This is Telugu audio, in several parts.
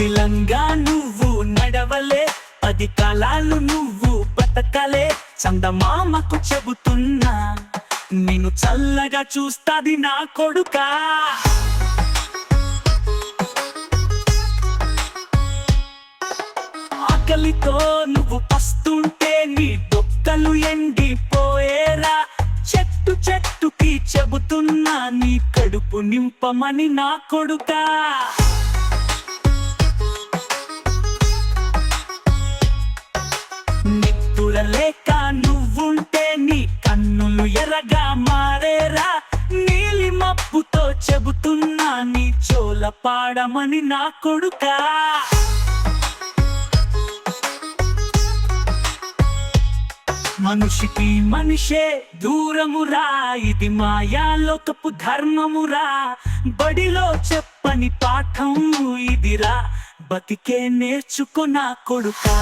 విలంగా నువ్వు నడవలే పది కాలాలు నువ్వు బతకలే చందమామకు చెబుతున్నా నేను చల్లగా చూస్తాది నా కొడుకా. ఆకలితో నువ్వు పస్తుంటే నీ దొక్కలు ఎండిపోయేరా. చెట్టు చెట్టుకి చెబుతున్నా నీ కడుపు నింపమని నా కొడుకా. నిప్పుల లేక నువ్వుంటే నీ కన్నులు ఎర్రగా మారేరా. నీలి మప్పుతో చెబుతున్నా నీ చోల పాడమని నా కొడుకా. మనిషికి మనిషే దూరమురా ఇది మాయాలోకపు ధర్మమురా. బడిలో చెప్పని పాఠం ఇదిరా బతికే నేర్చుకున్న కొడుకా.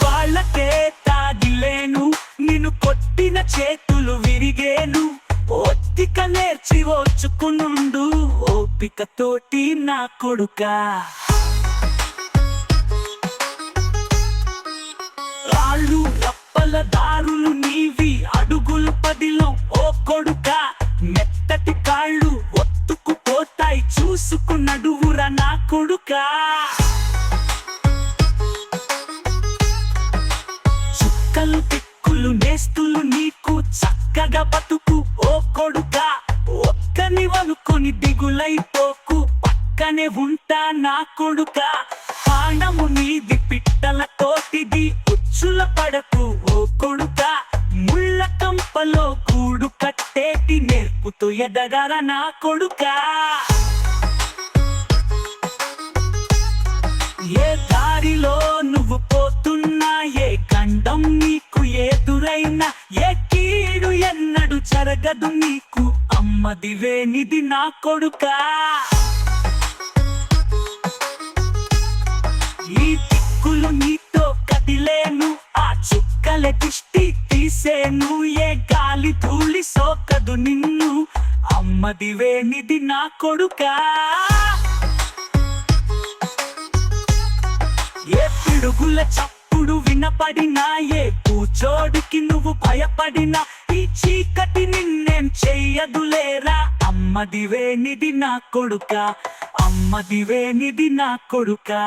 వాళ్ళకే తాగిలేను నిన్ను కొట్టిన చేతులు విరిగేను. ఓపిక నేర్చి ఓచుకునుండు ఓపిక తోటి నా కొడుకా. రాళ్ళు రప్పల దారులు నీవి అడుగులు పదిలో ఓ కొడుక. మెత్తటి కాళ్ళు ఒత్తుకుపోతాయి చూసుకు నడువురా నా కొడుకా. చుక్కలు తిక్కులు నేస్తులు నీకు చక్కగా బతుకు. ఓ కొడుక ఒక్కని వనుకొని దిగులైపోకు. పక్కనే ఉంటా నా కొడుక. పాండము నీది పిట్టల తోటిది ఉచ్చుల పడకు. ఓ కొడుక ముళ్ళ కంపలో గూడు కట్టేటి నేర్పుతూ ఎదగర నా కొడుకా. ఏ దారిలో ఎన్నడు నీకు అమ్మ దివేనిది నా కొడుక. ఈ తిక్కులు నీతో కదిలేను ఆ చుక్కల దిష్టి తీసేను ఏ గాలి ధూళి సోకదు నిన్ను అమ్మదివే దివేనిది నా కొడుకా. ఏ పిడుగుల చప్పుడు వినపడినా ఏ కూచోడికి నువ్వు భయపడినా ఈ చీకటి నిన్నేం చెయ్యదులేరా? అమ్మ దివేనిది నా కొడుక. అమ్మ దివేనిది నా కొడుకా.